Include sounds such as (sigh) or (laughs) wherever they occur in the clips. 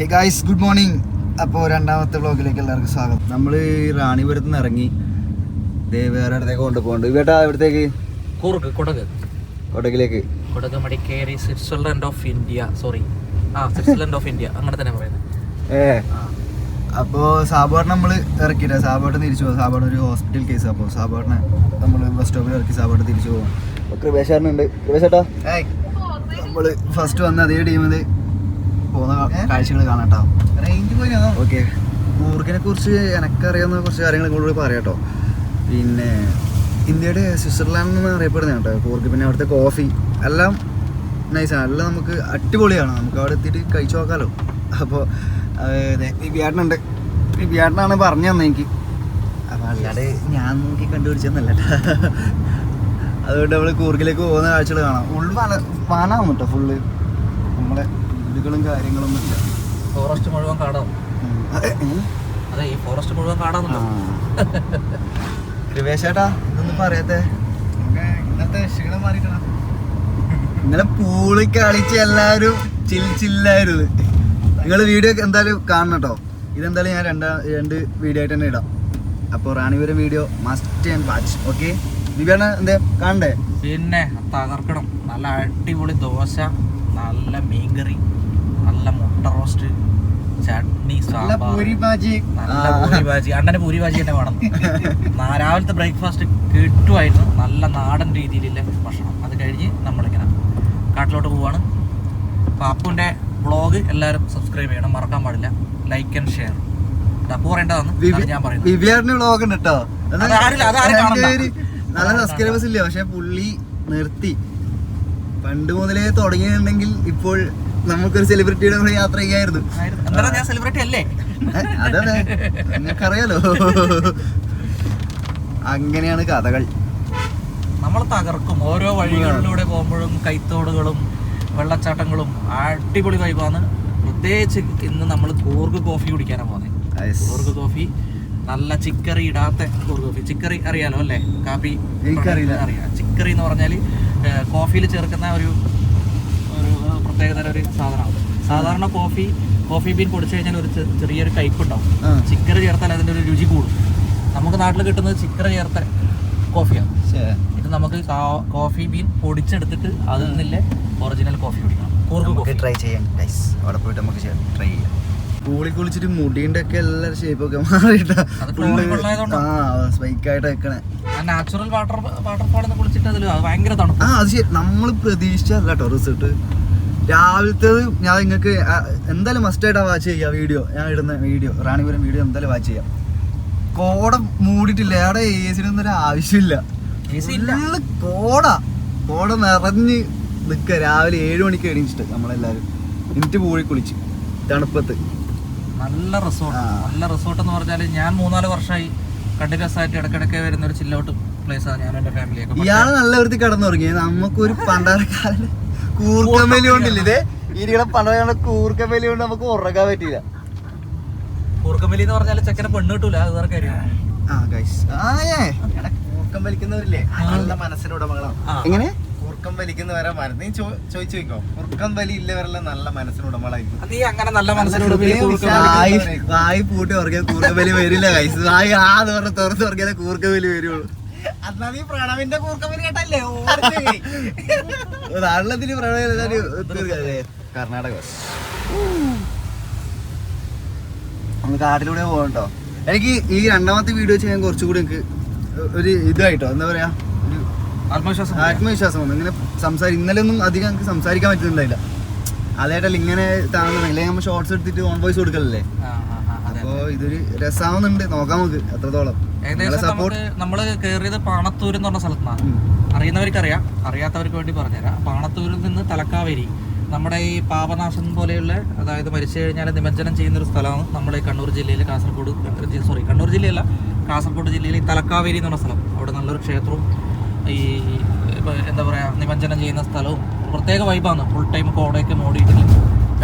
Hey guys good morning അപ്പോൾ രണ്ടാമത്തെ വ്ളോഗിലേക്ക് എല്ലാവർക്കും സ്വാഗതം. നമ്മൾ റാണിപുരത്ത് നിന്ന് ഇറങ്ങി. ദേ വേറെ ഇടത്തേക്ക് കൊണ്ടുപോകുന്നുണ്ട്. ഇവേട്ടാ ഇവിടത്തേക്ക് കുറുക്ക് Kodagu. കൊടകിലേക്ക്. Kodagu Madikeri Switzerland of India. Sorry ആ സ്വിറ്റ്സർലൻഡ് ഓഫ് ഇന്ത്യ. അങ്ങനെ തന്നെ പറയുന്നത്. ഏ. അപ്പോൾ സാബോറിനെ നമ്മൾ ഇറക്കിയില്ല. സാബോട്ട് തിരിച്ചു പോകും. സാബോട്ട് ഒരു ഹോസ്പിറ്റൽ കേസ് അപ്പോൾ സാബോട്ടിനെ നമ്മൾ ബസ് സ്റ്റോപ്പിൽ ഇറക്കി സാബോട്ട് തിരിച്ചു പോകും. കൃപേശാറിനുണ്ട് കൃപേശേട്ടാ നമ്മൾ ഫസ്റ്റ് വന്ന അതേ ടീമിൽ പോകുന്ന കാഴ്ചകൾ കാണാട്ടോ. റേഞ്ച് പോയി ഓക്കെ കൂർഗിനെ കുറിച്ച് എനക്കറിയാവുന്ന കുറച്ച് കാര്യങ്ങൾ കൂടുതൽ പറയാട്ടോ. പിന്നെ ഇന്ത്യയുടെ സ്വിറ്റ്സർലാൻഡ് എന്ന് അറിയപ്പെടുന്ന കേട്ടോ. കൂർഗ് പിന്നെ അവിടുത്തെ കോഫി എല്ലാം നൈസാണ് എല്ലാം നമുക്ക് അടിപൊളിയാണ്. നമുക്ക് അവിടെ എത്തിയിട്ട് കഴിച്ചു നോക്കാമല്ലോ അപ്പോൾ വിവ്യാട്ടനുണ്ട് വിവ്യാട്ടനാണ് പറഞ്ഞു തന്നെ എനിക്ക്. അപ്പോൾ അല്ലാതെ ഞാൻ നോക്കി കണ്ടുപിടിച്ചെന്നല്ല അതുകൊണ്ട് നമ്മൾ കൂർഗിലേക്ക് പോകുന്ന കാഴ്ചകൾ കാണാം. ഫുൾ വന വനാണ് കേട്ടോ ഫുള്ള് നമ്മളെ വീടുകളും കാര്യങ്ങളൊന്നും ഇല്ല ഫോറസ്റ്റ് മുഴുവൻ കാടാവും. അതെ, ഈ ഫോറസ്റ്റ് മുഴുവൻ കാടാന്നല്ലോ കൃപേശേട്ടാ ഇതൊന്നും പറയാത്തെ? ഇന്നത്തെ ക്ഷീണം മാറിക്കണം ഇന്നലെ പൂളി കളിച്ച് എല്ലാവരും ചിൽ ചില്ലായിരുന്നു. നിങ്ങൾ വീഡിയോ എന്തായാലും കാണണം കേട്ടോ ഇതെന്തായാലും ഞാൻ രണ്ടാ രണ്ട് വീഡിയോ ആയിട്ട് തന്നെ ഇടാം. അപ്പോൾ Ranipuram video must and watch okay ദിവ്യാണ് എന്താ കാണണ്ടേ? പിന്നെ തകർക്കണം. നല്ല അടിപൊളി ദോശ നല്ല മീൻകറി. നല്ല മുട്ട റോസ്റ്റ് ചട്നി സാമ്പാർ പൂരി ഭാജി അണ്ണന് പൂരി ഭാജി തന്നെ വേണം. രാവിലത്തെ ബ്രേക്ക്ഫാസ്റ്റ് കിട്ടുമായിരുന്നു. നല്ല നാടൻ രീതിയിലുള്ള ഭക്ഷണം. അത് കഴിഞ്ഞ് നമ്മളിങ്ങനെ കാട്ടിലോട്ട് പോവാണ്. അപ്പോൾ ബ്ലോഗ് വ്ളോഗ് എല്ലാവരും സബ്സ്ക്രൈബ് ചെയ്യണം. മറക്കാൻ പാടില്ല. ലൈക്ക് ആൻഡ് ഷെയർ അപ്പു പറയേണ്ടതാണ്. ഞാൻ പറയുന്നത്. വ്ളോഗ് ഉണ്ട് കേട്ടോ നല്ല സബ്സ്ക്രൈബേഴ്സ് ഇല്ല? പക്ഷെ പുള്ളി നിർത്തി. പണ്ട് മുതലേ തുടങ്ങിയിട്ടുണ്ടെങ്കിൽ ഇപ്പോൾ നമുക്കൊരു സെലിബ്രിറ്റിയുടെ കൂടെ യാത്ര ചെയ്യായിരുന്നു. എന്താ ഞാൻ സെലിബ്രിറ്റി അല്ലേ? അതെ നിങ്ങൾക്കറിയാലോ. അങ്ങനെയാണ് കഥകൾ. നമ്മൾ തകർക്കും. ഓരോ വഴികളിലൂടെ പോകുമ്പോഴും കൈത്തോടുകളും വെള്ളച്ചാട്ടങ്ങളും അടിപൊളി വൈബാണ് പ്രത്യേകിച്ച് ഇന്ന് നമ്മൾ കൂർഗ് കോഫി കുടിക്കാനാണ് പോകുന്നത്. കൂർഗ് കോഫി നല്ല ചിക്കറി ഇടാത്ത കൂർഗ് കോഫി ചിക്കറി അറിയാലോ അല്ലേ? കാപ്പി. അറിയാം. ചിക്കറി എന്ന് പറഞ്ഞാൽ കോഫിയിൽ ചേർക്കുന്ന ഒരു ഒരു സാധനമാണ് സാധാരണ കോഫി കോഫി ബീൻ പൊടിച്ചു കഴിഞ്ഞാൽ ഒരു ചെറിയൊരു കയ്പ് ഉണ്ടാവും. ചിക്കറ് ചേർത്താൽ അതിന്റെ ഒരു രുചി കൂടും. നമുക്ക് നാട്ടിൽ കിട്ടുന്നത് ചിക്കർ ചേർത്ത കോഫിയാണ് ഇത് നമുക്ക് കോഫി ബീൻ പൊടിച്ചെടുത്തിട്ട് അതിൽ നിന്നില്ലേ ഒറിജിനൽ കോഫി കുടിക്കണം. നമുക്ക് ട്രൈ ചെയ്യാം ഗൈസ് അവിടെ പോയിട്ട് നമുക്ക് ട്രൈ ചെയ്യാം. കൂളി കുളിച്ചിട്ട് മുടിന്റെ ഒക്കെ എല്ലാ ഷേപ്പൊക്കെ മാറിയിട്ടാ. അത് ആ സ്പൈക്ക് ആയിട്ട് വെക്കണേ നാച്ചുറൽ വാട്ടർ വാട്ടർഫാളിൽ നിന്ന് കുളിച്ചിട്ട് അതിൽ ഭയങ്കര തണുപ്പ്. ആ അത് ശരി. നമ്മൾ പ്രതീക്ഷിച്ചല്ല കേട്ടോ റിസൾട്ട് രാവിലത്തേത് ഞാൻ നിങ്ങൾക്ക് എന്തായാലും മസ്റ്റ് ആയിട്ട് വാച്ച് ചെയ്യുക വീഡിയോ ഞാൻ ഇടുന്ന വീഡിയോ റാണിപുരം വീഡിയോ എന്തായാലും വാച്ച് ചെയ്യാം. കോട മൂടിയിട്ടില്ല. അവിടെ എ സിനൊന്നും ഒരു ആവശ്യമില്ല. കോട. കോട നിറഞ്ഞ് നിൽക്കുക. രാവിലെ ഏഴ് മണിക്ക് എണീച്ചിട്ട് നമ്മളെല്ലാവരും എന്നിട്ട് പോയി കുളിച്ച്. തണുപ്പത്ത്. നല്ല റിസോർട്ട് നല്ല റിസോർട്ട് എന്ന് പറഞ്ഞാൽ ഞാൻ മൂന്നാൽ വർഷമായി കണ്ടിന്യൂസ് ആയിട്ട് ഇടയ്ക്കിടയ്ക്ക് വരുന്ന ഒരു ചില്ലൗട്ട് പ്ലേസ് ആണ് ഞാൻ എന്റെ ഫാമിലിയൊക്കെ ഇയാൾ നല്ല വൃത്തി കിടന്നുറങ്ങി. നമുക്കൊരു പണ്ടാരക്കാല കൂർക്കമ്മലി കൊണ്ടില്ല ഇതേ? ഇരികളെ പണ കൂർക്കമേലി കൊണ്ട് നമുക്ക് ഉറങ്ങാൻ പറ്റിയില്ല. കൂർക്കമ്പലി എന്ന് പറഞ്ഞാൽ ചെക്കനെ പെണ്ണ് കിട്ടൂല അത് വേറെ കാര്യം. ആ ഗൈസ് ആ ഏ കൂർക്കം വലിക്കുന്നവരില്ലേ? നല്ല മനസ്സിന് ഉടമകളാണ്. എങ്ങനെ? കുറുക്കം വലിക്കുന്നവരെ മന നീ ചോദിച്ചു വെക്കോ കുറുക്കം വലി ഇല്ലവരെല്ലാം നല്ല മനസ്സിന് ഉടമകളായിരിക്കും. നീ അങ്ങനെ നല്ല മനസ്സിനോട് വായി പൂട്ടി ഉറങ്ങിയ വലി വരില്ല ഗൈസ് വായി ആ തുറന്ന് തുറന്ന് ഉറങ്ങിയാലേ വലി വരുള്ളൂ. പ്രണവിന്റെ കുറുക്കം വലി കേട്ടല്ലേ കർണാടക നമ്മൾ കാട്ടിലൂടെ പോകണ്ടോ എനിക്ക് ഈ രണ്ടാമത്തെ വീഡിയോ ചെയ്യാൻ കുറച്ചുകൂടി എനിക്ക് ഒരു ഇതായിട്ടോ. എന്താ പറയാ? ഒരു ആത്മവിശ്വാസം ആത്മവിശ്വാസം വന്നു ഇങ്ങനെ സംസാരി ഇന്നലെ ഒന്നും അധികം എനിക്ക് സംസാരിക്കാൻ പറ്റുന്നുണ്ടായില്ല അതായിട്ടല്ല ഇങ്ങനെ അല്ലെങ്കിൽ നമ്മൾ ഷോർട്സ് എടുത്തിട്ട് ഓൺ വോയിസ് കൊടുക്കലല്ലേ. അപ്പോൾ ഇതൊരു രസാവുന്നുണ്ട്. നോക്കാം നമുക്ക് അത്രത്തോളം ഏകദേശം നമ്മൾ കേറിയത് പാണത്തൂർ എന്ന് പറഞ്ഞ സ്ഥലത്താണ്. അറിയുന്നവർക്ക് അറിയാം അറിയാത്തവർക്ക് വേണ്ടി പറഞ്ഞുതരാം. പാണത്തൂരിൽ നിന്ന് തലക്കാവേരി. നമ്മുടെ ഈ പാപനാശം പോലെയുള്ള അതായത് മരിച്ചു കഴിഞ്ഞാൽ നിമജ്ജനം ചെയ്യുന്ന ഒരു സ്ഥലമാണ് നമ്മുടെ ഈ കണ്ണൂർ ജില്ലയിൽ കാസർഗോഡ് സോറി കണ്ണൂർ ജില്ലയല്ല കാസർഗോഡ് ജില്ലയിലെ തലക്കാവേരി എന്ന് പറഞ്ഞ സ്ഥലം. അവിടെ നല്ലൊരു ക്ഷേത്രവും ഈ എന്താ പറയുക നിമജ്ജനം ചെയ്യുന്ന സ്ഥലവും പ്രത്യേക വൈബാണ് ഫുൾ ടൈം കോടയൊക്കെ മൂടിയിട്ടുള്ള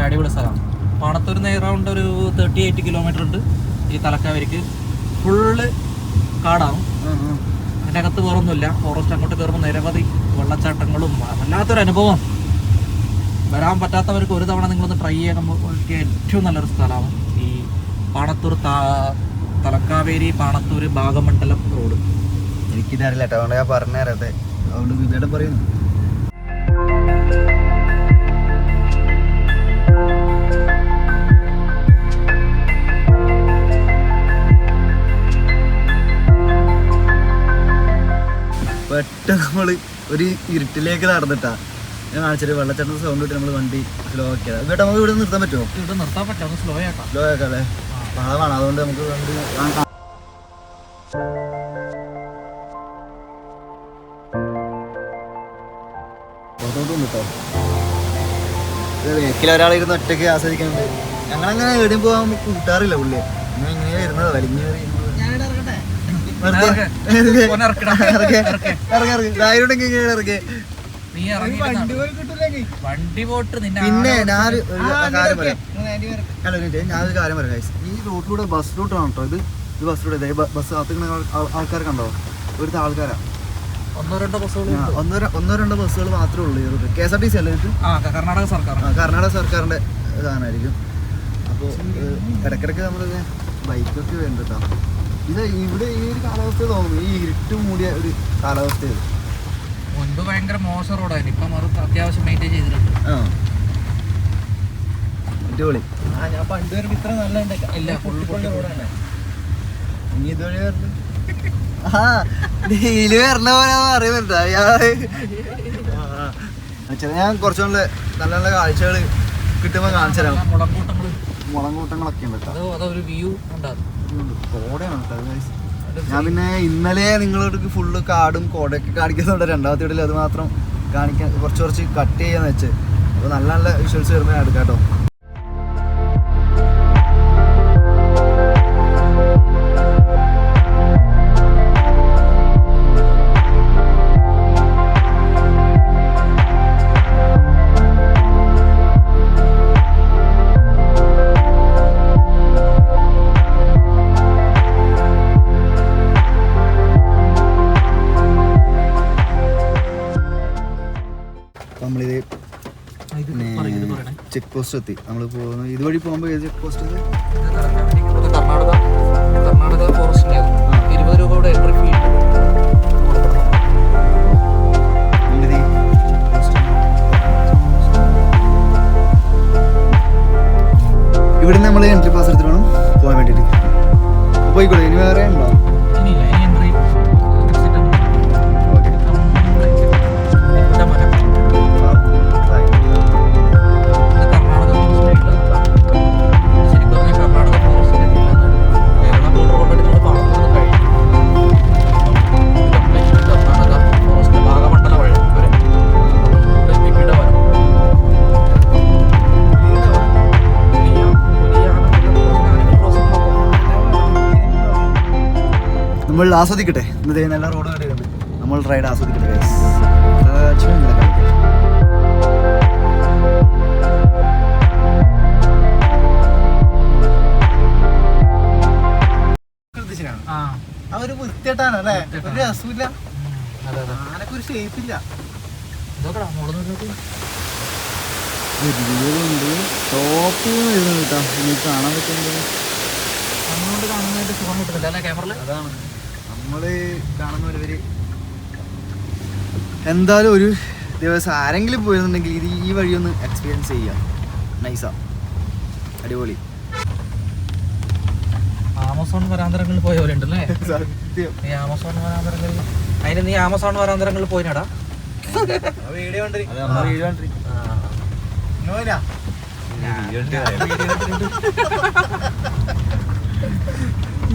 അടിപൊളി സ്ഥലമാണ് പാണത്തൂരിൽ നിന്ന് എറൗണ്ട് ഒരു തേർട്ടി എയ്റ്റ് കിലോമീറ്റർ ഉണ്ട് ഈ തലക്കാവരിക്ക്. ഫുള്ള് കാടാണ്. അതിന്റെ അകത്ത് വേറൊന്നുമില്ല. ഫോറസ്റ്റ് അങ്ങോട്ട് കയറുമ്പോൾ നിരവധി വെള്ളച്ചാട്ടങ്ങളും വല്ലാത്തൊരു അനുഭവം. വരാൻ പറ്റാത്തവർക്ക് ഒരു തവണ നിങ്ങളൊന്ന് ട്രൈ ചെയ്യാൻ പറ്റിയ ഏറ്റവും നല്ലൊരു സ്ഥലമാണ് ഈ പാണത്തൂർ തലക്കാവേരി പാണത്തൂർ ഭാഗമണ്ഡലം റോഡ്. എനിക്കിതറിയില്ല കേട്ടോ. അതുകൊണ്ട് ഞാൻ പറഞ്ഞു അതുകൊണ്ട് വിവേടെ പറയുന്നു. പെട്ടെന്ന് നമ്മൾ ഒരു ഇരുട്ടിലേക്ക് നടന്നിട്ടാ. ഞാൻ കാണിച്ചിട്ട് വെള്ളച്ചാട്ടം സൗണ്ട് ഇട്ട് നമ്മൾ വണ്ടി സ്ലോ ആക്കിയത്. ഇവിടെ നമുക്ക് ഇവിടെ നിർത്താൻ പറ്റുമോ? ഇവിടെ നിർത്താൻ പറ്റുമോ സ്ലോ ആക്കാം. സ്ലോ ആക്കാം അല്ലേ? പാവാണ് അതുകൊണ്ട് നമുക്ക് വണ്ടി ഒരാളിരുന്ന് ഒറ്റയ്ക്ക് ആസ്വദിക്കുന്നുണ്ട്. ഞങ്ങളങ്ങനെ എവിടെയും പോകാൻ കൂട്ടാറില്ല പുള്ളി. ഞങ്ങൾ ഇങ്ങനെ വരുന്നത്. വലിഞ്ഞു വണ്ടി പോട്ട് നിന്നെ പിന്നെ ഒരു കാര്യം പറയാം. അല്ല ഒരു ഞാനൊരു കാര്യം പറയാം. ഈ റൂട്ടിലൂടെ ബസ് റൂട്ടാണ് കേട്ടോ ഇത്. ഇത് ബസ് റൂട്ട് ഇതേ ബസ് കാത്തിക്കുന്ന ആൾക്കാർ കണ്ടോ ഇവിടുത്തെ ആൾക്കാരാ. ഒന്നോ രണ്ടോ ബസ്സുകൾ ഒന്നോ രണ്ടോ ബസ്സുകൾ മാത്രമേ ഉള്ളൂ ഈ route K S R T C അല്ലേ ഇത്? ആ കർണാടക സർക്കാർ കർണാടക സർക്കാരിന്റെ ഇതാണായിരിക്കും. അപ്പോൾ ഇടയ്ക്കിടയ്ക്ക് നമ്മൾ ബൈക്കൊക്കെ വേണ്ട കേട്ടോ ഇത് ഇവിടെ ഈ ഒരു കാലാവസ്ഥ തോന്നുന്നു. ഈ ഇരുട്ട് മൂടിയ ഒരു കാലാവസ്ഥയാണ് മുൻപ് ഭയങ്കര മോശം റോഡായിരുന്നു ഇപ്പം മറുപടി അത്യാവശ്യം മെയിന്റെയിൻ ചെയ്തിട്ടുണ്ട്. ആ. ഞാൻ പണ്ട് വരുമ്പോൾ ഇത്ര നല്ല ഇല്ല ഫുൾ ഫുൾ റോഡാണ് ഇനി ഇതുവഴി വരുന്നു ആ ഡെയിലി വരണ പോലെ അറിയുന്നുണ്ട്. അയാൾ വെച്ചാൽ ഞാൻ കുറച്ചുകൂടെ നല്ല നല്ല കാഴ്ചകൾ കിട്ടുമ്പോൾ കാണിച്ചു തരാം. മുളങ്കൂട്ടങ്ങൾ മുളങ്കൂട്ടങ്ങളൊക്കെ ഉണ്ട് അതൊരു വ്യൂ ഉണ്ടാകും. ഞാൻ പിന്നെ ഇന്നലെ നിങ്ങളോട് ഫുള്ള് കാടും കോടയൊക്കെ കാണിക്കുന്നുണ്ട്. രണ്ടാമത്തെ വീട്ടിൽ അത് മാത്രം കാണിക്കാൻ കുറച്ച് കുറച്ച് കട്ട് ചെയ്യാന്ന് വെച്ച്. അപ്പോൾ നല്ല നല്ല വിഷ്വൽസ് വരുമ്പോൾ എടുക്കാം കേട്ടോ. ചെക്ക് പോസ്റ്റ് എത്തി. നമ്മൾ പോകുന്ന ഇതുവഴി പോകുമ്പോൾ ഏത് ചെക്ക് പോസ്റ്റ് കർണാടക കർണാടക ഫോറസ്റ്റിന്റെ ഇരുപത് രൂപയുടെ എൻട്രി ഫീ. ഇവിടുന്ന് നമ്മൾ എൻട്രി പാസ് എടുത്തിട്ട് വേണം പോകാൻ വേണ്ടിയിട്ട്. പോയിക്കോളൂ. ഇനി വേറെ ഉണ്ടോ? നമ്മൾ ആസ്വദിക്കട്ടെ. ഇന്നത്തെ നല്ല റോഡ് കണ്ടിട്ടുണ്ട്. നമ്മൾ റൈഡ് ആസ്വദിക്കട്ടെ ഒരു വൃത്തിയായിട്ടാണ് അല്ലേ? ഒരു. രസമില്ല ആനക്ക് ഒരു ഷേപ്പ് ഇല്ല. വരുന്നത് കേട്ടോ. നിങ്ങൾക്ക് കാണാൻ പറ്റുന്നത്. കണ്ണുകൊണ്ട് കാണുന്നതിന്റെ സുഖം കിട്ടുന്നില്ല അല്ലേ? ക്യാമറയിൽ? അതാണ്. എന്തായാലും ഒരു ദിവസം ആരെങ്കിലും പോയിരുന്നുണ്ടെങ്കിൽ ഇത് ഈ വഴി ഒന്ന് എക്സ്പീരിയൻസ് ചെയ്യാം നൈസാ അടിപൊളി. ആമസോൺ വരാന്തരങ്ങളിൽ പോയ പോലെ ഉണ്ടല്ലേ? (laughs) സത്യം. നീ ആമസോൺ വരാന്തരങ്ങളിൽ അതിന് നീ ആമസോൺ വരാന്തരങ്ങളിൽ പോയിനടാ? വീഡിയോ വീഡിയോ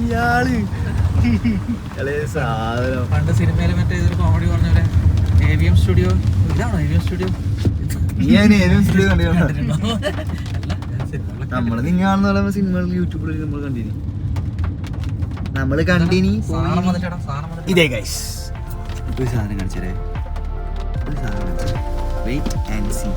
ഇയാൾ. സാധനം. പണ്ട് സിനിമയിൽ മറ്റേ ഇതൊരു കോമഡി പറഞ്ഞ പോലെ എ വി എം സ്റ്റുഡിയോ ഇതാണോ എ വി എം സ്റ്റുഡിയോ ഞാൻ ഏതും സ്റ്റുഡിയോ കണ്ടിട്ടുണ്ടോ നമ്മൾ നിങ്ങൾ കാണുന്ന സിനിമകളിൽ യൂട്യൂബിൽ നമ്മൾ കണ്ടിനി. നമ്മൾ കണ്ടിനി ഇതേ ഗൈസ് ഒരു സാധനം കാണിച്ചേ ഒരു സാധനം കാണിച്ചേ വെയിറ്റ് ആൻഡ് സീ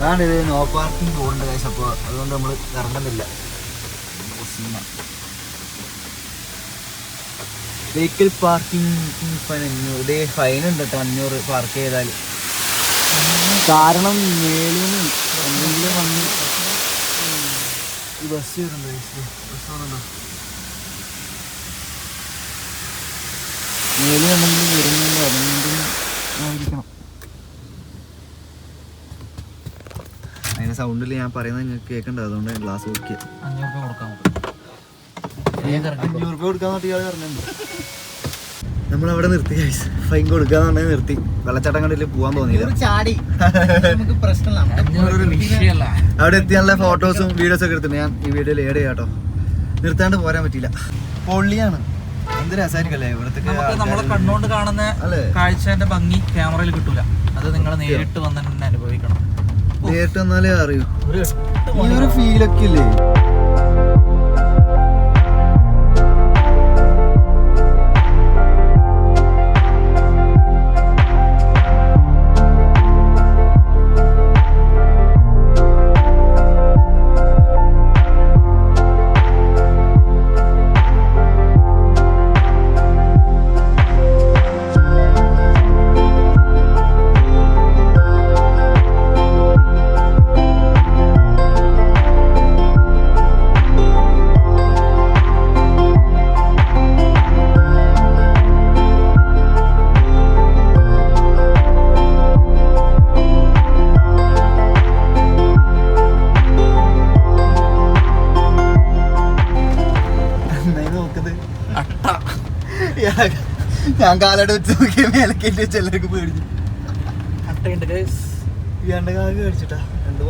അതാണ് ഇത് നോ പാർക്കിംഗ് പോകേണ്ട കാശ് അപ്പോൾ അതുകൊണ്ട് നമ്മൾ ഇറങ്ങുന്നില്ല. വെഹിക്കിൾ പാർക്കിംഗ് ഫൈൻ അഞ്ഞൂറ്. ഇതേ ഫൈൻ ഉണ്ട് കേട്ടോ അഞ്ഞൂറ് പാർക്ക് ചെയ്താൽ. കാരണം മേളിന്ന് എന്തെങ്കിലും വന്ന് ബസ് വരുന്നുണ്ടോ ബസ് വന്നുണ്ടോ മേലിൽ എന്തെങ്കിലും വരുന്നുണ്ടോ അതെന്തെങ്കിലും ആയിരിക്കണം അതിന്റെ സൗണ്ടിൽ ഞാൻ പറയുന്നത് നിങ്ങൾക്ക് കേൾക്കണ്ട അതുകൊണ്ട് ഗ്ലാസ് നോക്കിയ അഞ്ഞൂറ് രൂപ കൊടുക്കാൻ അഞ്ഞൂറ് രൂപ കൊടുക്കാൻ ഇയാൾ പറഞ്ഞിട്ടുണ്ട് നമ്മൾ അവിടെ നിർത്തി ഫൈൻ കൊടുക്കാന്നുണ്ടെങ്കിൽ നിർത്തി. വെള്ളച്ചാട്ടം കണ്ടില്ല? പോവാൻ തോന്നിയില്ല. (laughs) അവിടെ എത്തി നല്ല ഫോട്ടോസും വീഡിയോസും ഒക്കെ എടുത്തിട്ടുണ്ട്. ഞാൻ ഈ വീഡിയോയിൽ ഏഡ് ചെയ്യാട്ടോ കേട്ടോ നിർത്താണ്ട് പോരാൻ പറ്റില്ല പൊള്ളിയാണ്. എന്ത് രസമായിരിക്കല്ലേ ഇവിടുത്തെ നമ്മളെ കണ്ണുകൊണ്ട് കാണുന്ന കാഴ്ചന്റെ ഭംഗി ക്യാമറയിൽ കിട്ടൂല. അത് നിങ്ങൾ നേരിട്ട് വന്ന് തന്നെ അനുഭവിക്കണം. നേരിട്ട് വന്നാലേ അറിയൂ. ഈ ഒരു ഫീലൊക്കെ ഇല്ലേ? ഞാൻ കാലയുടെ വെച്ച് നോക്കിയ മേലക്കേറ്റ് വെച്ച് എല്ലാവർക്കും പേടിച്ചു. അട്ടയുണ്ട് വെറുപ്പിക്കുന്ന ഇയാണ്ട് കാൽ പേടിച്ചിട്ടാ രണ്ടു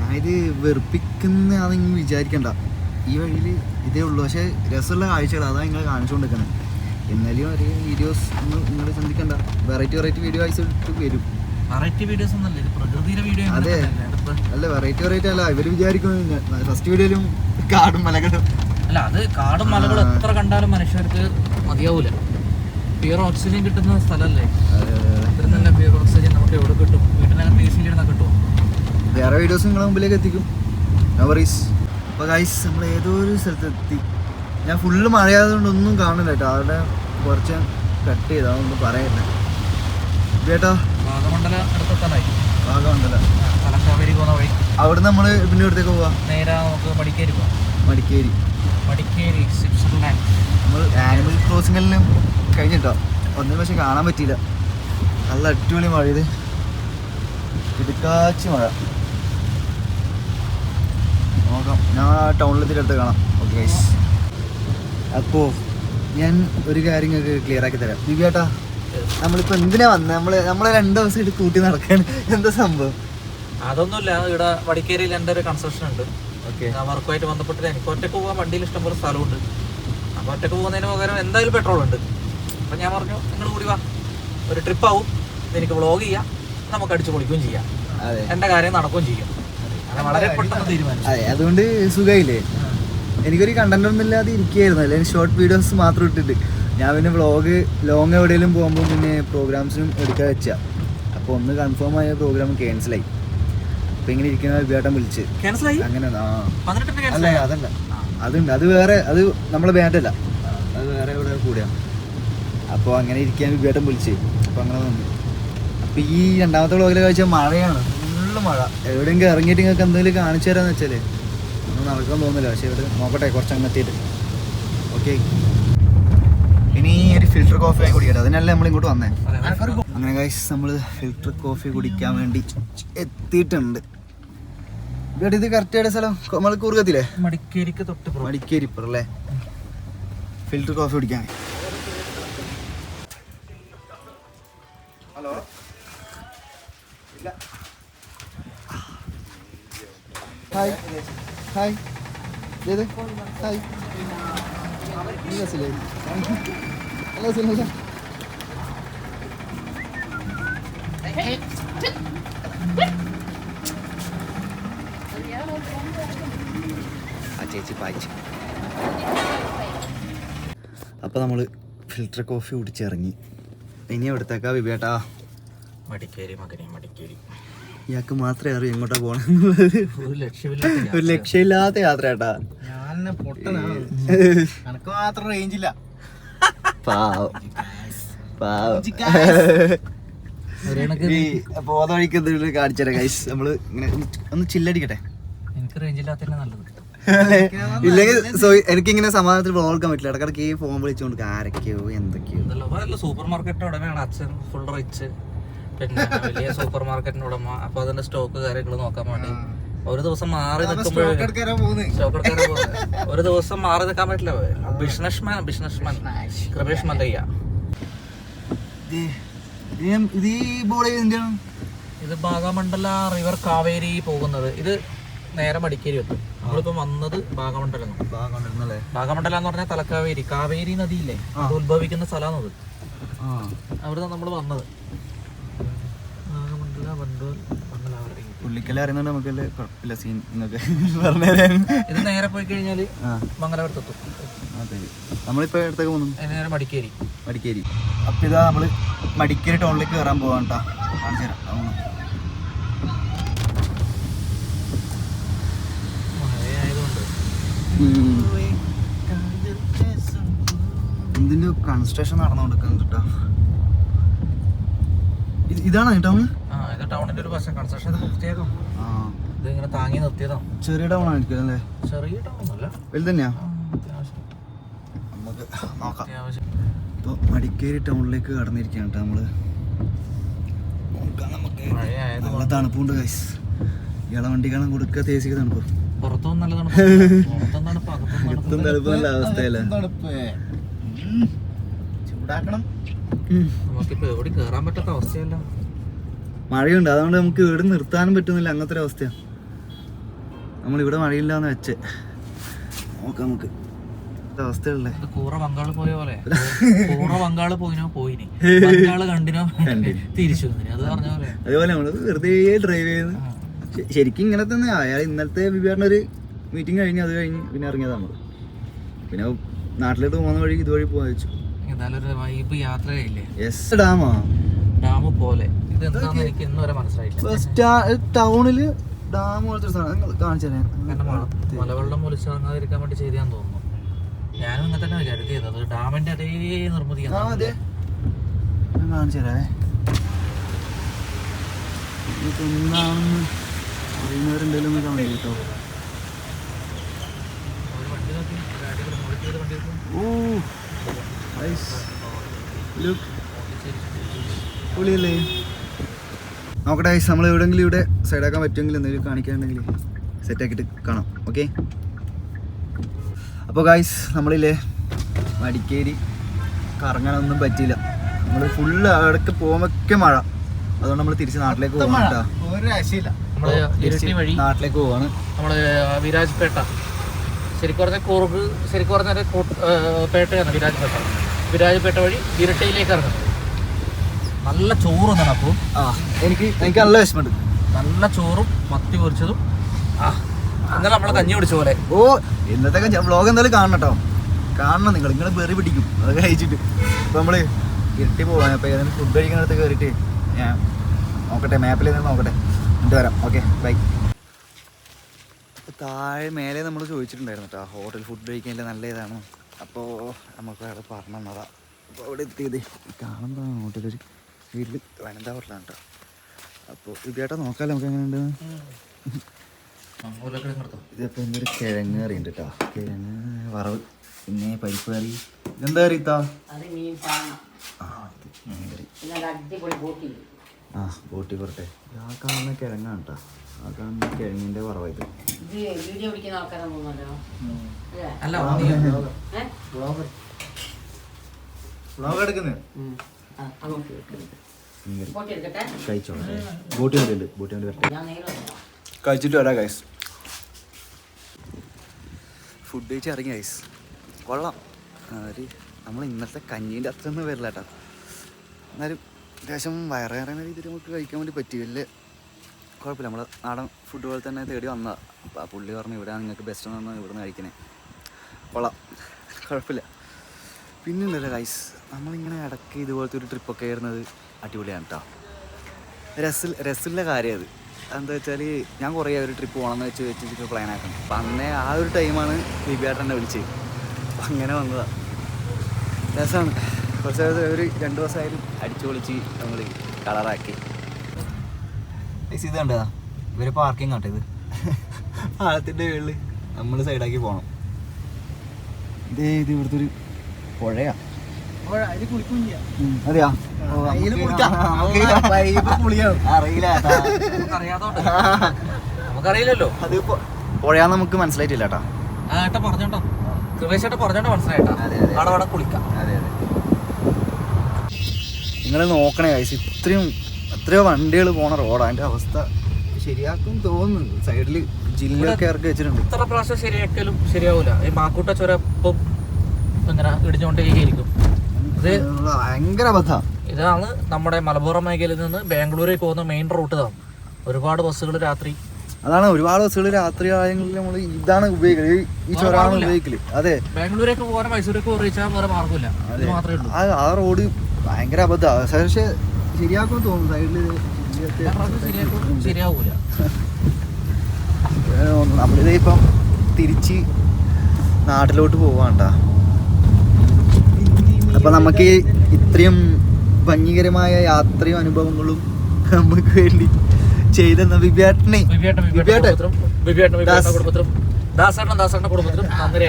ഞാൻ ഇത് വെറുപ്പിക്കുന്നതാണെന്ന് വിചാരിക്കണ്ട. ഈ വഴിയിൽ ഇതേ ഉള്ളൂ. പക്ഷെ രസമുള്ള കാഴ്ചകൾ അതാ നിങ്ങൾ കാണിച്ചുകൊണ്ടിരിക്കുന്നത് എന്നാലും അറിയാം വീഡിയോസ് ഒന്ന് നിങ്ങൾ ചിന്തിക്കണ്ട വെറൈറ്റി വെറൈറ്റി വീഡിയോ ആയിട്ട് വരും. വെറൈറ്റി വീഡിയോസ് ഒന്നല്ല ഇത് പ്രകൃതിയുടെ വീഡിയോ അതെ. അല്ല വെറൈറ്റി വെറൈറ്റി അല്ല. ഇവർ വിചാരിക്കുന്നു ഫസ്റ്റ് വീഡിയോയിലും കാടും മലകളും. അല്ല അത് കാടും മലകളും എത്ര കണ്ടാലും മനുഷ്യർക്ക് മതിയാവൂല. പ്യൂർ ഓക്സിജൻ കിട്ടുന്ന സ്ഥലമല്ലേ അത്ര നല്ല പ്യൂർ ഓക്സിജൻ നമുക്ക് എവിടെ കിട്ടും? എ ഇടുന്ന കിട്ടും വേറെ വീഡിയോസ് നിങ്ങളെ മുമ്പിലേക്ക് എത്തിക്കും. നവറീസ് അപ്പോൾ ഗൈസ് നമ്മൾ ഏതോ ഒരു സ്ഥലത്ത് എത്തി ഞാൻ ഫുള്ള് മഴയായതുകൊണ്ട് ഒന്നും കാണില്ല കേട്ടോ. അവിടെ കുറച്ച് കട്ട് ചെയ്ത് അതൊന്നും പറയണ്ട കേട്ടോ വാഗമണ്ഡല അടുത്തെത്താനായി വാഗമണ്ഡല. തലശ്ശേരി പോകുന്ന വഴി. അവിടെ നമ്മൾ പിന്നെ അടുത്തേക്ക് പോവാ. നേരെ നമുക്ക് മടിക്കേരി പോവാം. മടിക്കേരി. മടിക്കേരി സ്വിറ്റ്സർലാൻഡ് നമ്മൾ ആനിമൽ ക്രോസിംഗെല്ലാം കഴിഞ്ഞിട്ടോ? ഒന്നും പക്ഷെ കാണാൻ പറ്റിയില്ല. നല്ല അടിപൊളി മഴ ഇത്. ഇടുക്കാച്ചി മഴ. നോക്കാം. ഞാൻ ആ ടൗണിലെത്തിയിട്ട് അടുത്ത് കാണാം. ഓക്കെ ഗൈസ് അപ്പോൾ ഞാൻ ഒരു കാര്യം നിങ്ങൾക്ക് ക്ലിയർ ആക്കി തരാം. ദിവ്യാട്ടാ നമ്മളിപ്പോൾ എന്തിനാ വന്നത് നമ്മൾ നമ്മളെ രണ്ട് ദിവസം ഇട്ട് കൂട്ടി നടക്കാൻ എന്താ സംഭവം? അതൊന്നുമില്ല. ഇവിടെ വടിക്കേരിയിൽ എന്റെ ഒരു കൺസ്ട്രക്ഷൻ ഉണ്ട്. ഓക്കെ. ആ വർക്കുമായിട്ട് ബന്ധപ്പെട്ട് എനിക്ക് ഒറ്റയ്ക്ക് പോകാൻ വണ്ടിയിൽ ഇഷ്ടംപോലെ സ്ഥലമുണ്ട്. അപ്പോൾ ഒറ്റയ്ക്ക് പോകുന്നതിന് പകരം എന്തായാലും പെട്രോൾ ഉണ്ട്. അപ്പം ഞാൻ പറഞ്ഞു നിങ്ങൾ കൂടി വാ. ഒരു ട്രിപ്പ് ആവും. എനിക്ക് വ്ളോഗ് ചെയ്യാം. നമുക്ക് അടിച്ചു പൊളിക്കുകയും ചെയ്യാം. എന്റെ കാര്യം നടക്കുകയും ചെയ്യാം. വളരെ പെട്ടെന്ന് തീരുമാനിച്ചു. അതെ അതുകൊണ്ട് സുഖമില്ലേ എനിക്കൊരു കണ്ടന്റ് ഒന്നും ഇല്ലാതെ ഇരിക്കുകയായിരുന്നു. അല്ലെങ്കിൽ ഷോർട്ട് വീഡിയോസ് മാത്രം ഇട്ടിട്ട്. ഞാൻ പിന്നെ വ്ളോഗ് ലോങ് എവിടെയെങ്കിലും പോകുമ്പോൾ പിന്നെ പ്രോഗ്രാംസിനും എടുക്കാൻ വെച്ചാൽ അപ്പോൾ ഒന്ന് കൺഫേം ആയ പ്രോഗ്രാം ക്യാൻസലായി അപ്പോൾ ഇങ്ങനെ ഇരിക്കുന്ന വിവേട്ടം വിളിച്ച്. ക്യാൻസലായി അങ്ങനെ ആ. അല്ല അതല്ല. അതുണ്ട് അത് വേറെ അത് നമ്മളെ ബാൻഡല്ല അത് വേറെ ഇവിടെ കൂടിയാണ് അപ്പോൾ അങ്ങനെ ഇരിക്കാൻ വിവേട്ടം വിളിച്ച്. അപ്പോൾ അങ്ങനെ വന്നു. അപ്പോൾ ഈ രണ്ടാമത്തെ വ്ളോഗിലെ കഴിച്ച മഴയാണ്. ഫുള്ള് മഴ. എവിടെയെങ്കിലും ഇറങ്ങിയിട്ട് നിങ്ങൾക്ക് എന്തെങ്കിലും കാണിച്ചു തരാന്ന് വെച്ചാൽ ഒന്നും നടക്കാൻ തോന്നില്ല. പക്ഷേ ഇവിടെ നോക്കട്ടെ കുറച്ച് അങ്ങ് എത്തിയിട്ട്. ഓക്കെ. ഇനി ഒരു ഫിൽറ്റർ കോഫി ആയി കുടിക്കട്ടെ. അതിനല്ല നമ്മൾ ഇങ്ങോട്ട് വന്നേ? അങ്ങനെ ഗൈസ് നമ്മൾ ഫിൽറ്റർ കോഫി കുടിക്കാൻ വേണ്ടി എത്തിയിട്ടുണ്ട്. ഇവിടെ ഇത് കറക്റ്റ് ആയിട്ട് സ്ഥലം? നമ്മൾ കൂർഗത്തില്ലേ മടിക്കേരിക്ക് തൊട്ട്. മടിക്കേരി ഇപ്പുറം അല്ലേ? ഫിൽറ്റർ കോഫി കുടിക്കാൻ. ഹലോ ഹായ് ഹായ് ഏത്? ഹായ് ഈ ബസ്സില്ലേ നല്ല ബസ്സിലല്ല ആ ചേച്ചി പായിച്ചു. അപ്പോൾ നമ്മൾ ഫിൽറ്റർ കോഫി കുടിച്ചിറങ്ങി. ഇനി എവിടത്തേക്കാ വിവേട്ടാ. മടിക്കേരി മകനെ മടിക്കേരി. ഇയാൾക്ക് മാത്രമേ അറിയൂ എങ്ങോട്ടാ പോണെന്നുള്ളത്. ഒരു ലക്ഷ്യമില്ലാത്ത യാത്ര. പൊട്ടനാണ് എനക്ക് മാത്രം റേഞ്ച് ഇല്ല. പാവം. എന്തെങ്കിലും കാണിച്ചുതരാം ഗൈസ് നമ്മൾ ഇങ്ങനെ ഒന്ന് ചില്ലടിക്കട്ടെ എനിക്ക് റേഞ്ച് ഇല്ലാത്തന്നെ നല്ലത് ഇല്ലെങ്കിൽ സോ എനിക്കിങ്ങനെ സമാധാനത്തിൽ പോകാൻ പറ്റില്ല. ഇടക്കിടക്ക് ഈ ഫോൺ വിളിച്ചുകൊണ്ട് ആരൊക്കെയോ എന്തൊക്കെയോ. അല്ല സൂപ്പർ മാർക്കറ്റിന്റെ ഉടമയാണ്. അച്ഛൻ ഫുൾ റിച്ച് പിന്നെ വലിയ സൂപ്പർ മാർക്കറ്റിന്റെ ഉടമ. അപ്പൊ അതിന്റെ സ്റ്റോക്ക് കാര്യങ്ങൾ നോക്കാൻ വേണ്ടി. ഒരു ദിവസം മാറി നിൽക്കുമ്പോൾ ഒരു ദിവസം മാറി നിൽക്കാൻ പറ്റില്ല. Business man Kripesh Mallaiah. ഇത് ഈ ഇത് ഭാഗമണ്ഡല റിവർ കാവേരി പോകുന്നത്. ഇത് നേരെ മടിക്കേരി എത്തും നമ്മളിപ്പോ വന്നത് ഭാഗമണ്ഡലം ഭാഗമണ്ഡലം എന്ന് പറഞ്ഞാൽ തലക്കാവേരി കാവേരി നദിയില്ലേ? അത് ഉത്ഭവിക്കുന്ന സ്ഥലമാണ് ആ. അവിടെ നമ്മൾ വന്നത്. അറിയുന്നുണ്ട് കുഴപ്പമില്ല സീൻ എന്നൊക്കെ (laughs) പറഞ്ഞുതരാൻ ഇത് നേരെ പോയി മംഗലാപുരത്തെത്തും. അതെ. പോകുന്നു? നേരെ മടിക്കേരി. മടിക്കേരി. അപ്പൊ ഇതാ നമ്മൾ മടിക്കേരി ടൗണിലേക്ക് കയറാൻ പോവാം കേട്ടാ കാണിച്ചു തരാം ടൗണ്. മഴയായതുകൊണ്ട് എന്തിന്റെ കൺസ്ട്രക്ഷൻ നടന്നുകൊണ്ടിരിക്കുന്നത് കേട്ടോ ഇത് ഇതാണ് ആ ഇത് ടൗണിന്റെ ഒരു വശം. കൺസ്ട്രക്ഷൻ ഇത്. ആ. ഇത് ഇങ്ങനെ താങ്ങി ചെറിയ ടൗൺ ആയിരിക്കും അല്ലേ? ചെറിയ ടൗൺ ഒന്നുമല്ല. വലുത് തന്നെയാ ആ, അത്യാവശ്യം. നമുക്ക് നോക്കാം. അത്യാവശ്യം. ഇപ്പോൾ മടിക്കേരി ടൗണിലേക്ക് കടന്നിരിക്കുകയാണ് കേട്ടോ നമ്മൾ. നോക്കാം നമുക്ക്. നല്ല തണുപ്പുണ്ട് ഗൈസ് ഇയാളെ വണ്ടിക്കാളും കൊടുക്കുക തേസിക്ക് തണുപ്പ് പുറത്തും നല്ല തണുപ്പ്. (laughs) അവസ്ഥയല്ലേ. ചൂടാക്കണം. നമുക്കിപ്പോ എവിടെ കേറാൻ പറ്റാത്ത അവസ്ഥയല്ല? മഴയുണ്ട്. അതുകൊണ്ട് നമുക്ക് വീട് നിർത്താനും പറ്റുന്നില്ല. അങ്ങനത്തെ ഒരു അവസ്ഥയാണ് നമ്മളിവിടെ മഴയില്ലാന്ന് വെച്ച്. നോക്കാം നമുക്ക്. അവസ്ഥയല്ലേ? കൂറ ബംഗാൾ പോയ പോലെ. (laughs) കൂറ ബംഗാൾ പോയിനോ? പോയിനി. (laughs) ബംഗാൾ കണ്ടിനോ? തിരിച്ചു വന്നിന്. അത് പറഞ്ഞ പോലെ. അതേപോലെ നമ്മൾ വെറുതെ ഡ്രൈവ് ചെയ്യുന്നു. ശരിക്കും ഇങ്ങനെ തന്നെ. അയാൾ ഇന്നലത്തെ വിവാറിന് ഒരു മീറ്റിംഗ് കഴിഞ്ഞ് അത് കഴിഞ്ഞ് പിന്നെ ഇറങ്ങിയതാണ് നമ്മൾ പിന്നെ നാട്ടിലോട്ട് പോകുന്ന വഴി ഇതുവഴി പോകാൻ വെച്ചു. എന്തായാലും ഒരു വൈബ് യാത്രയില്ലേ യെസ് ഡാമാ. ഡാം പോലെ. ഇത് എന്താന്ന് എനിക്ക് ഇന്ന് വരെ മനസ്സിലായില്ല ടൗണിൽ ഡാം പോലത്തെ സാധനം. കാണിച്ചു തരാം. മലവെള്ളം പൊലിച്ചിറങ്ങാതിരിക്കാൻ വേണ്ടി ചെയ്താന്ന് തോന്നുന്നു. ഞാനും ഇങ്ങനെ തന്നെ കരുതിയത് അത് ഡാമിന്റെ അതേ നിർമ്മിതിയാണ്. കാണിച്ചു തരാം എന്താണെന്ന് അറിയുന്നവരുണ്ടെങ്കിലും ഒന്ന് കാണും കേട്ടോ. ഓ നൈസ് ലുക്ക് പൊളിയല്ലേ? നോക്കട്ടെ ഐസ് നമ്മൾ എവിടെയെങ്കിലും ഇവിടെ സൈഡാക്കാൻ പറ്റുമെങ്കിൽ എന്തെങ്കിലും കാണിക്കാനുണ്ടെങ്കിൽ സെറ്റാക്കിയിട്ട് കാണാം ഓക്കെ അപ്പോൾ ഗായ്സ് നമ്മളില്ലേ മടിക്കേരി കറങ്ങാനൊന്നും പറ്റിയില്ല. നമ്മൾ ഫുള്ള് അവിടേക്ക് പോകുമ്പോഴൊക്കെ മഴ. അതുകൊണ്ട് നമ്മൾ തിരിച്ച് നാട്ടിലേക്ക് പോകാം കേട്ടോ ഒരു രക്ഷയില്ല. നമ്മൾ ഇരിട്ടി വഴി നാട്ടിലേക്ക് പോവാണ്. നമ്മൾ വിരാജ്പേട്ട. ശരിക്കും പറഞ്ഞാൽ കൂർഗ് ശരിക്കും പറഞ്ഞാൽ പേട്ടയാണ് വിരാജ് പേട്ടയാണ് വിരാജ്പേട്ട. വിരാജ്പേട്ട വഴി ഇരട്ടയിലേക്ക് ഇറങ്ങുന്നത് നല്ല ചോറ് തന്നെ അപ്പോൾ ആ എനിക്ക് എനിക്ക് നല്ല വിഷമുണ്ട് നല്ല ചോറും മത്തി പൊരിച്ചതും. ആ ഇന്നലെ നമ്മളെ കഞ്ഞി പിടിച്ച പോലെ. ഓ ഇന്നത്തെ വ്ളോഗ് എന്തായാലും കാണണം കേട്ടോ കാണണം നിങ്ങൾ നിങ്ങൾ വെറി പിടിക്കും. അത് കഴിച്ചിട്ട്. ഇപ്പം നമ്മൾ ഇരട്ടി പോവാൻ അപ്പോൾ ഏതെങ്കിലും ഫുഡ് കഴിക്കുന്നിടത്ത് കയറിയിട്ട് ഞാൻ നോക്കട്ടെ മാപ്പിൽ നിന്ന് നോക്കട്ടെ. എന്നിട്ട് വരാം. Okay bye. താഴെ മേലെ നമ്മൾ ചോദിച്ചിട്ടുണ്ടായിരുന്നു കേട്ടോ ഹോട്ടൽ ഫുഡ് കഴിക്കാൻ നല്ല ഇതാണ്. അപ്പോൾ നമുക്ക് അവിടെ പറഞ്ഞു തന്നതാ. അപ്പോൾ അവിടെ എത്തിയത്. കാണുന്നതാണ് ഹോട്ടലൊരു വീട്ടിൽ വനിതാ ഹോട്ടലാണ് കേട്ടോ അപ്പോൾ ഇതേട്ടാ നോക്കാമല്ലോ നമുക്ക് എങ്ങനെയുണ്ട്? ഇതിപ്പോ ഒരു കിഴങ്ങ് കറി ഉണ്ട് കേട്ടോ കിഴങ്ങ് വറവ് പിന്നെ പരിപ്പ് കറി. ഇതെന്താ കറി ഇത്താ? ഇത് മീൻ കറി. ആ ബോട്ടി പുറട്ടെ ആ കാണുന്ന കിഴങ്ങാണ് കേട്ടോ ആ കാണുന്ന കിഴങ്ങിന്റെ വറവ് ഇത് ഇത് വീഡിയോ പിടിക്കുന്ന ആൾക്കാരാ തോന്നുന്നല്ലോ. അല്ല? ഏ? വ്ളോഗ് എടുക്കുന്നത് ആ, അങ്ങോട്ട് വെക്ക്. മീൻ കറി ബോട്ടി എടുക്കട്ടെ? കഴിച്ചോളെ. ബോട്ടി കറി ബോട്ടി കറി ഞാൻ നേരെ വരാം. കഴിച്ചിട്ട് വരാം ഗൈസ് ഫുഡ് കഴിച്ച് ഇറങ്ങി ഗൈസ് കൊള്ളാം. നമ്മൾ ഇന്നത്തെ കഞ്ഞീന്റെ അത്രയൊന്നും വരില്ല കേട്ടോ. എന്നാലും അത്യാവശ്യം വയറേറുന്ന രീതിയിൽ നമുക്ക് കഴിക്കാൻ വേണ്ടി പറ്റി. വലിയ കുഴപ്പമില്ല. നമ്മൾ നാടൻ ഫുഡ് പോലെ തന്നെ തേടി വന്നതാണ് അപ്പോൾ ആ പുള്ളി പറഞ്ഞു ഇവിടെ നിങ്ങൾക്ക് ബെസ്റ്റ് എന്ന് പറഞ്ഞാൽ ഇവിടുന്ന് കഴിക്കണേ. കൊള്ളാം. കുഴപ്പമില്ല. പിന്നെ ഉണ്ടല്ലോ ഗൈസ് നമ്മളിങ്ങനെ ഇടയ്ക്ക് ഇതുപോലത്തെ ഒരു ട്രിപ്പൊക്കെ ആയിരുന്നത് അടിപൊളിയാണ് കേട്ടോ രസ രസമുള്ള കാര്യം അത്. എന്താ വെച്ചാൽ ഞാൻ കുറേ ഒരു ട്രിപ്പ് പോകണമെന്ന് വെച്ച് വെച്ചിട്ട് പ്ലാൻ ആക്കണം അപ്പം അന്നേ ആ ഒരു ടൈമാണ് ബിബിയാട്ടെന്നെ വിളിച്ചത്. അപ്പം അങ്ങനെ വന്നതാണ് രസമാണ് കുറച്ച് ദിവസം ഒരു രണ്ട് ദിവസമായാലും അടിച്ചു പൊളിച്ച് നമ്മൾ കളറാക്കി. ഇത് കണ്ടതാ. ഇവർ പാർക്കിംഗ് ആട്ടെ ഇത്. പാലത്തിന്റെ മുകളിൽ നമ്മൾ സൈഡാക്കി പോകണം ഇതേ ഇത് ഇവിടുത്തെ ഒരു പുഴയാ. അതെയാ. നമുക്കറിയില്ലല്ലോ. അത് പുഴയാന്ന് നമുക്ക് മനസ്സിലായിട്ടില്ല കേട്ടാ. ഏട്ടാ പറഞ്ഞോട്ടോ. കൃപേശ് ഏട്ടാ പറഞ്ഞോട്ടോ മനസ്സിലായിട്ടാ അതെ, അതെ. അവിടെ അവിടെ കുളിക്കാം. അതെ. നിങ്ങൾ നോക്കണേ കൈസ് ഇത്രയും എത്രയോ വണ്ടികൾ പോണ റോഡാ അതിന്റെ അവസ്ഥ ശരിയാക്കും തോന്നുന്നു സൈഡിൽ ജില്ലൊക്കെ ഇറക്കി വെച്ചിട്ടുണ്ട്. ഇത്ര പ്രാവശ്യം ശരിയാക്കലും ശരിയാവൂല. ഈ മാക്കൂട്ട ചുരം ഇപ്പം ഇങ്ങനെ ഇടിഞ്ഞുകൊണ്ടേയിരിക്കും. ഇത് ഭയങ്കര അബദ്ധ. ഇതാണ് നമ്മുടെ മലപ്പുറം മേഖലയിൽ നിന്ന് ബാംഗ്ലൂരിൽ പോകുന്ന മെയിൻ റൂട്ട് ഇതാണ്. ഒരുപാട് ബസ്സുകൾ രാത്രി. അതാണ് ഒരുപാട് ബസ്സുകൾ രാത്രി ആയെങ്കിലും നമ്മൾ ഇതാണ് ഉപയോഗിക്കൽ. ഈ- ചൊരാണ്. ഉപയോഗിക്കൽ. അതെ. ബാംഗ്ലൂരേക്ക് പോകാൻ മൈസൂരേക്ക് പോകാൻ വേറെ മാർഗമില്ല ഇത് മാത്രമേ ഉള്ളൂ. ആ റോഡ് ഭയങ്കര അബദ്ധ. പക്ഷെ ശരിയാക്കും തോന്നുന്നു. ശരിയാക്കും ശരിയാവൂല. നമ്മളിത് ഇപ്പം തിരിച്ച് നാട്ടിലോട്ട് പോവാണ്ട. അപ്പൊ നമുക്ക് ഇത്രയും ഭംഗികരമായ യാത്രയും അനുഭവങ്ങളും നമുക്ക് വേണ്ടി ചെയ്തെന്ന വിഭ്യാട്ടനെ.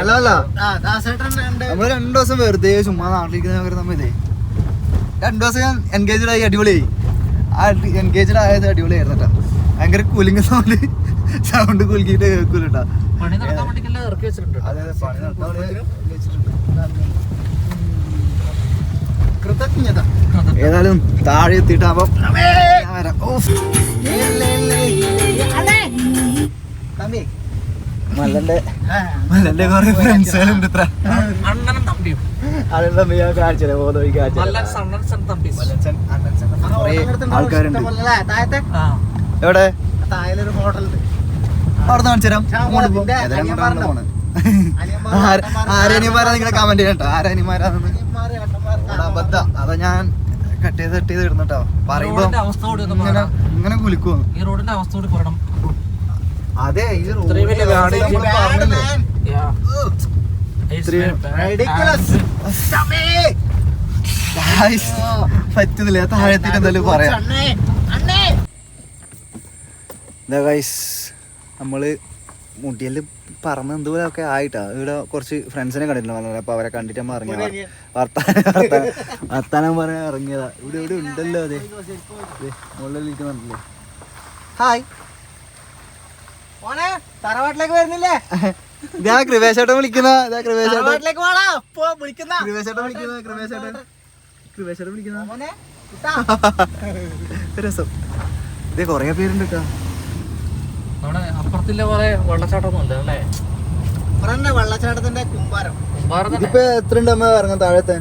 അല്ല അല്ല. നമ്മൾ രണ്ടു ദിവസം വെറുതെ ചുമ്മാ നാട്ടിലിരിക്കുന്ന നമ്മളിതേ രണ്ടു ദിവസം ഞാൻ എൻഗേജ്ഡ് ആയി അടിപൊളിയായി ആ എൻഗേജ്ഡ് ആയത് അടിപൊളിയായിരുന്നു കേട്ടോ. ഭയങ്കര കൂലിംഗ് സൗണ്ട് സൗണ്ട് കുലുക്കിയിട്ട് കേൾക്കൂല കേട്ടോ. പണി വേണ്ടി ഇറക്കി വെച്ചിട്ടുണ്ട് അതെ അതെ പണി നടത്താൻ വെച്ചിട്ടുണ്ട്. കൃതജ്ഞത. ഏതായാലും താഴെ എത്തിയിട്ട് അപ്പം മല്ലന്റെ കുറെ ഫ്രണ്ട്സുകളുണ്ട് ഇത്ര. അതെന്താ ഞാൻ കാണിച്ചത്? ഓതോ കാണിച്ചത്. ആൾക്കാരുണ്ട്. താഴത്തെ? ആ. എവിടെ? അവിടെ കാണിച്ചു തരാം ഞാൻ അങ്ങോട്ട് പോകും ഇതിന്റെ ഏതായാലും അങ്ങോട്ടാണ് പോണത് അനിയന്മാരും ഏട്ടന്മാരും ആരനിമാരാ നിങ്ങളെ കമന്റ് ചെയ്യട്ടോ ആരനിമാരാന്ന് അബദ്ധ. അതാ ഞാൻ കട്ട് ചെയ്ത് കട്ട് ചെയ്ത് ഇടുന്നട്ടോ. പറയുമ്പോ ഇങ്ങനെ. ഇങ്ങനെ കുലിക്കുവോ? ഈ റോഡിന്റെ അവസ്ഥ കൂടി പറയണം. അതെ ഈ ഇത്രയും പറ്റുന്നില്ല. ഞാൻ താഴെത്തിട്ട് എന്തായാലും പറയാം. ഗൈസ് നമ്മൾ മുടിയൽ പറന്ന് എന്തുപോലൊക്കെ ആയിട്ടാ. ഇവിടെ കുറച്ച് ഫ്രണ്ട്സിനെ കണ്ടിട്ടുണ്ടോ അപ്പൊ അവരെ കണ്ടിട്ട് നമ്മൾ ഇറങ്ങിയ വർത്താനം വർത്താനം. പറയാൻ ഇറങ്ങിയതാ. ഇവിടെ ഇവിടെ ഉണ്ടല്ലോ അതെ. മുകളിൽ ഇരിക്കുന്നുണ്ടല്ലോ ഹായ് തറവാട്ടിലേക്ക് വരുന്നില്ലേ? (laughs) ഇതാ കൃപേശേട്ടൻ വിളിക്കുന്ന. രസം. ഇത് കൊറേ പേരുണ്ട് കേട്ടോ അപ്പുറത്തില്ല അല്ലേ? വെള്ളച്ചാട്ടത്തിന്റെ കുമ്പാരം. ഇതിപ്പോ എത്ര ഉണ്ട് അമ്മ ഇറങ്ങാൻ താഴത്തെ?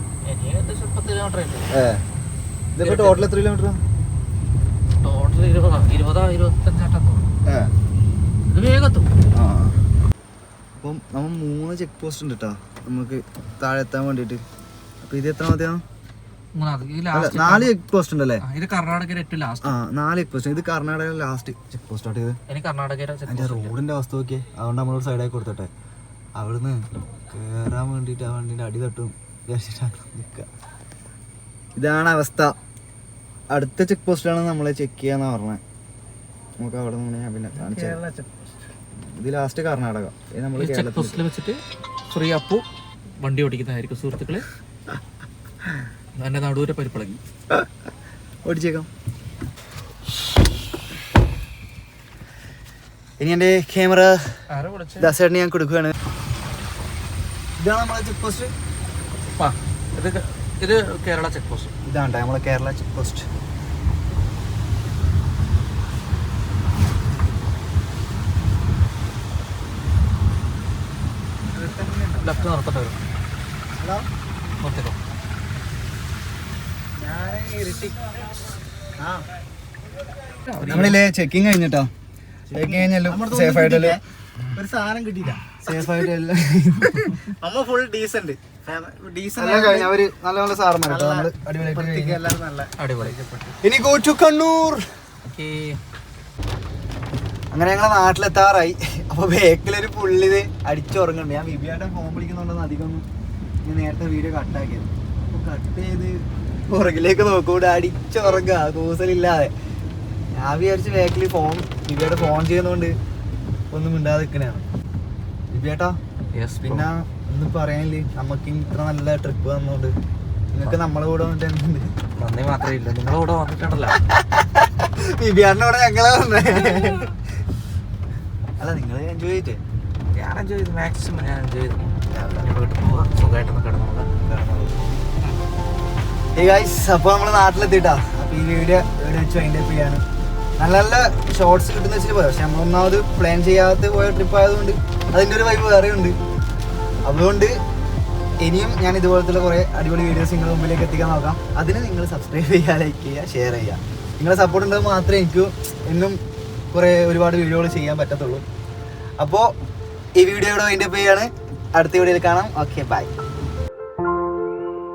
ഇതിപ്പോ ടോട്ടൽ എത്ര കിലോമീറ്റർ ടോട്ടൽ ഇരുപതാ ഇരുപതാ ഇരുപത്തഞ്ചാട്ടം ഇത് വേഗത്തും. ആ. അപ്പം നമ്മൾ മൂന്ന് ചെക്ക് പോസ്റ്റ് ഉണ്ട് കേട്ടോ നമുക്ക് താഴെ എത്താൻ വേണ്ടിട്ട്. അപ്പൊ ഇത് എത്ര മതിയാ? മൂന്നാമത്. ഈ നാല് ചെക്ക് പോസ്റ്റ് ഉണ്ടല്ലേ? ഇത് കർണാടകയിലെ ഏറ്റവും ലാസ്റ്റ് ആ നാല് ചെക്ക് പോസ്റ്റ് ഇത് കർണാടകയിലെ ലാസ്റ്റ് ചെക്ക് പോസ്റ്റ് ആട്ട് ചെയ്ത് കർണാടകയിലെ അതിന്റെ റോഡിന്റെ അവസ്ഥ നോക്കിയേ. അതുകൊണ്ട് നമ്മളൊരു സൈഡായി കൊടുത്തട്ടെ. അവിടുന്ന് കേറാൻ വേണ്ടിട്ട് ആ വണ്ടിന്റെ അടി തട്ടും നിൽക്കുക ഇതാണ് അവസ്ഥ. അടുത്ത ചെക്ക് പോസ്റ്റിലാണ് നമ്മളെ ചെക്ക് ചെയ്യാന്ന് പറഞ്ഞത് നമുക്ക് അവിടെ നിന്ന് ഞാൻ പിന്നെ കാണിച്ചു ചെക്ക് ഇത് ലാസ്റ്റ് കർണാടക. നമ്മൾ ചെക്ക് പോസ്റ്റിൽ വെച്ചിട്ട് ഫ്രീ അപ്പു വണ്ടി ഓടിക്കുന്നതായിരിക്കും സുഹൃത്തുക്കളെ. എന്റെ നടുവരെ പരിപ്പളങ്ങി ഓടിച്ചേക്കാം. ഇനി എന്റെ ക്യാമറ ദാസേട്ടന് ഞാൻ കൊടുക്കുകയാണ് ഇതാണ് നമ്മളെ ചെക്ക് പോസ്റ്റ് ഇത് ഇത് കേരള ചെക്ക് പോസ്റ്റ് ഇതാണ് നമ്മളെ കേരള ചെക്ക് പോസ്റ്റ് ലെഫ്റ്റ് നിർത്തട്ടെ വരും ഹലോ? നിർത്തിക്കോ. നമ്മളില്ലേ ചെക്കിങ് കഴിഞ്ഞിട്ടോ? ചെക്കിങ് കഴിഞ്ഞല്ലോ സേഫ് ആയിട്ടല്ലേ? ഒരു സാധനം കിട്ടിയില്ല. സേഫ് ആയിട്ടല്ലേ? അമ്മ ഫുൾ ഡീസന്റ് ഇനി ഗോ ടു കണ്ണൂർ. ഓക്കെ. അങ്ങനെ ഞങ്ങളെ നാട്ടിലെത്താറായി. അപ്പൊ ബേക്കിലൊരു പുള്ളിത് അടിച്ചുറങ്ങുന്നുണ്ട്. ഞാൻ വിബിയായിട്ട് ഫോൺ വിളിക്കുന്നുണ്ടെന്ന് അധികം ഞാൻ നേരത്തെ വീഡിയോ കട്ടാക്കിയത് അപ്പൊ കട്ട് ചെയ്ത് പുറകിലേക്ക് നോക്കൂടെ അടിച്ചുറങ്ങുക. കൂസലില്ലാതെ. ഞാൻ വിചാരിച്ച് ബേക്കിൽ ഫോൺ വിബിയായിട്ട് ഫോൺ ചെയ്യുന്നോണ്ട് ഒന്നും മിണ്ടാതെ നിൽക്കണയാണ് വിബിയേട്ടാ യെസ് പിന്നെ ഒന്നും പറയാനില്ലേ? നമുക്ക് ഇത്ര നല്ല ട്രിപ്പ് തന്നോണ്ട് നിങ്ങൾക്ക് നമ്മളെ കൂടെ വന്നിട്ട് എന്തുണ്ട്? നന്ദി മാത്രമേ ഇല്ല. നിങ്ങളുടെ കൂടെ വന്നിട്ടുണ്ടല്ലോ. വിബിയാറിന്റെ കൂടെ ഞങ്ങളെ വന്നേ. അല്ല നിങ്ങൾ എൻജോയ് ചെയ്തേ. ഞാൻ എൻജോയ് ചെയ്തു. മാക്സിമം ഞാൻ എൻജോയ് ചെയ്തു. വീട്ടിൽ പോവാം. സുഖമായിട്ടൊന്ന് കിടന്നു ഗൈസ് അപ്പോൾ നമ്മൾ നാട്ടിലെത്തിട്ടാ അപ്പോൾ ഈ വീഡിയോ ഇവിടെ വെച്ച് വൈൻഡപ്പ് ചെയ്യാണ്. നല്ല നല്ല ഷോർട്സ് കിട്ടുന്ന വെച്ചിട്ട് പോയത് പക്ഷെ നമ്മളൊന്നാമത് പ്ലാൻ ചെയ്യാത്ത പോയ ട്രിപ്പ് ആയതുകൊണ്ട് അതിന്റെ ഒരു വൈബ് വേറെ ഉണ്ട്. അതുകൊണ്ട് ഇനിയും ഞാൻ ഇതുപോലത്തെ കുറേ അടിപൊളി വീഡിയോസ് നിങ്ങളുടെ മുമ്പിലേക്ക് എത്തിക്കാൻ നോക്കാം. അതിന് നിങ്ങൾ സബ്സ്ക്രൈബ് ചെയ്യുക ലൈക്ക് ചെയ്യുക ഷെയർ ചെയ്യുക. നിങ്ങളുടെ സപ്പോർട്ട് ഉണ്ടെങ്കിൽ മാത്രമേ എനിക്ക് എന്നും കുറേ ഒരുപാട് വീഡിയോകൾ ചെയ്യാൻ പറ്റത്തുള്ളൂ. അപ്പോൾ ഈ വീഡിയോയുടെ അതിന്റെ ചെയ്യാണ് അടുത്ത വീഡിയോയിൽ കാണാം. Okay bye